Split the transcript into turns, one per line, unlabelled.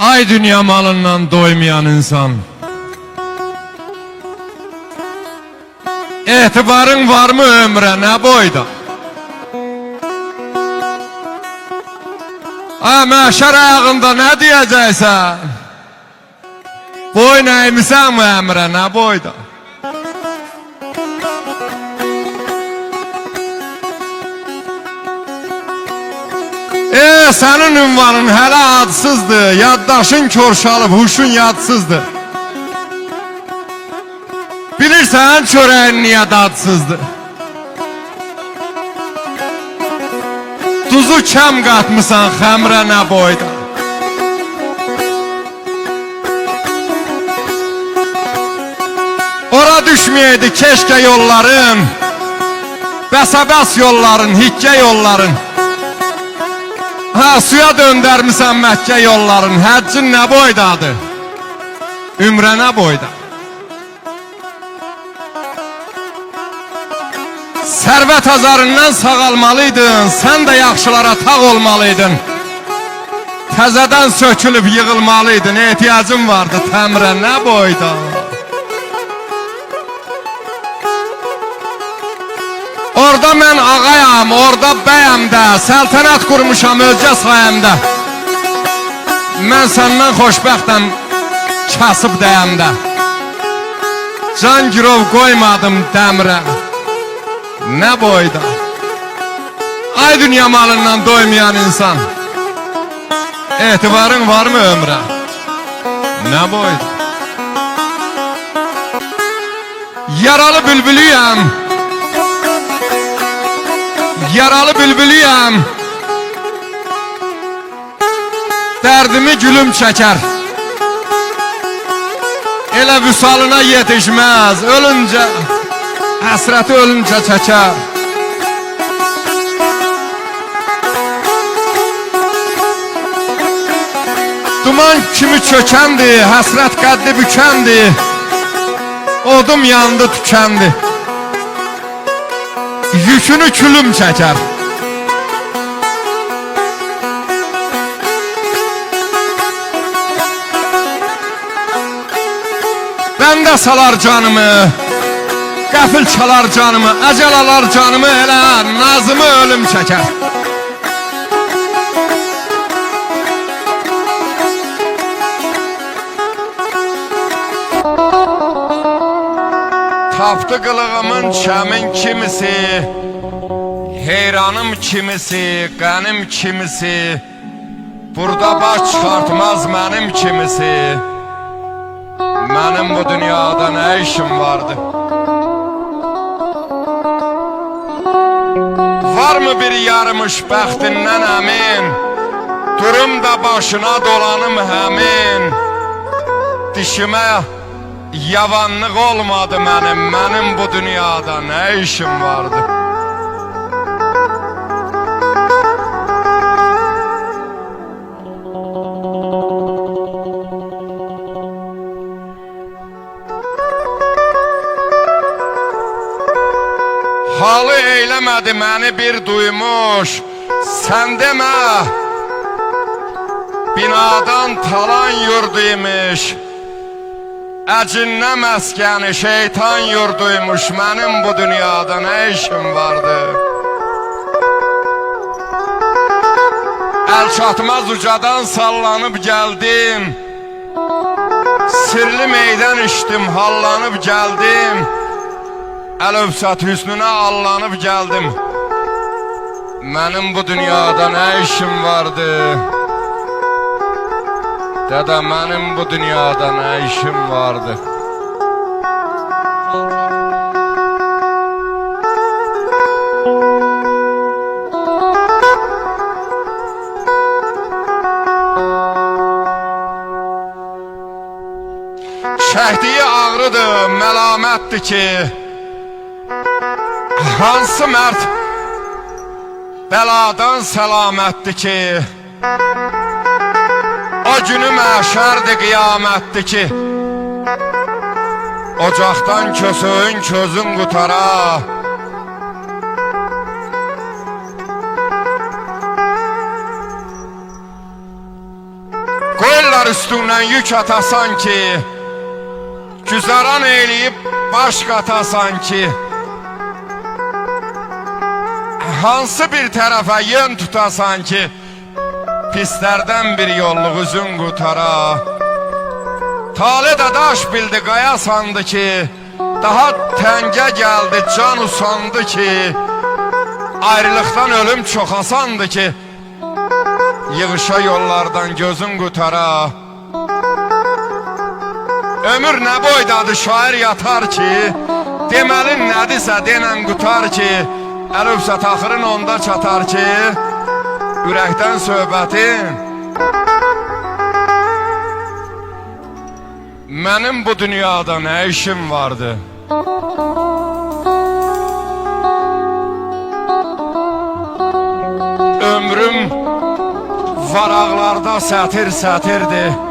Ay dünya malından doymayan insan. Etibarın var mı ömre ne boyda? Ha məşər ayağında ne diyeceksen? Boyun eğmisən mi əmrə nə boyda? E senin ünvanın hələ adsızdır Yaddaşın körşalıb, huşun yadsızdır Bilirsən çörəyin niyə dadsızdır Tuzu kəm qatmısan xəmrə nə boyda? Ora düşməyəydi keşke yolların Bəsəbəs yolların, hikkə yolların suya döndərmisən Məkkə yolların Həccin nə boydadır? Ümrə nə boyda? Sərvət azarından sağalmalıydın Sən də yaxşılara tağ olmalıydın Təzədən sökülüb yığılmalıydın Ehtiyacın vardı təmrə nə boyda? Orada mən ağayam, orada bəyəm də Səltənət qurmuşam özgə sayəmdə. Mən səndən xoşbəxtəm kasıb dəyəmdə. Can girov qoymadım dəmrə Nə boyda. Ay dünya malından doymayan insan Etibarın var mı ömrə? Nə boyda. Yaralı bülbülüyəm Yaralı bülbülüyəm Dərdimi gülüm çəkər Elə vüsalına yetişməz. Ölüncə Həsrəti ölüncə çəkər. Duman kimi çökəndi Həsrət qəddi bükəndi Odum yandı tükəndi Yükünü külüm çəkər Bəndə salar canımı Qəfil çalar canımı Əcəl alar canımı Elə nazımı ölüm çəkər Tapdı qılığımın çəmin kimisi Heyranım kimisi, qənim kimisi. Burada baş çıxartmaz mənim kimisi. Mənim bu dünyada nə işim vardı? Varmı bir yarmış bəxtindən əmin Durum da başına dolanım həmin. Dişimə yavanlıq olmadı mənim Mənim bu dünyada nə işim vardı? Halı eyləmədi məni bir duymuş. Sən demə Binadan talan yurduymuş Əcinnə məskəni şeytan yurduymuş Mənim bu dünyada nə işim vardı? Əl çatmaz ucadan sallanıb gəldim Sirli meydan içdim, hallanıb gəldim Əl öpsət hüsnünə allanıb gəldim Mənim bu dünyada nə işim vardı Dədə mənim bu dünyada nə işim vardı? Şəhdiyi ağrıdır, məlamətdir ki. Hansı mərd Bəladan səlamətdir ki O günü məşərdir qiyamətdir ki Ocaqdan kösöğün közün qutara. Qoyurlar üstündən yük atasan ki Güzaran eləyib baş qatasan ki Hansı bir tərəfə yön tutasan ki Pislərdən bir yolluq üzün qutara. Tale də daş bildi qaya sandı ki Daha təngə gəldi can usandı ki Ayrılıqdan ölüm çox asandı ki Yığışa yollardan gözün qutara. Ömür nə boydadır şair yatar ki Deməli nədirsə denən qutar ki Əlübsə taxırın onda çatar ki Ürəkdən söhbətin Mənim bu dünyada nə işim vardı? Ömrüm varaqlarda sətir sətirdi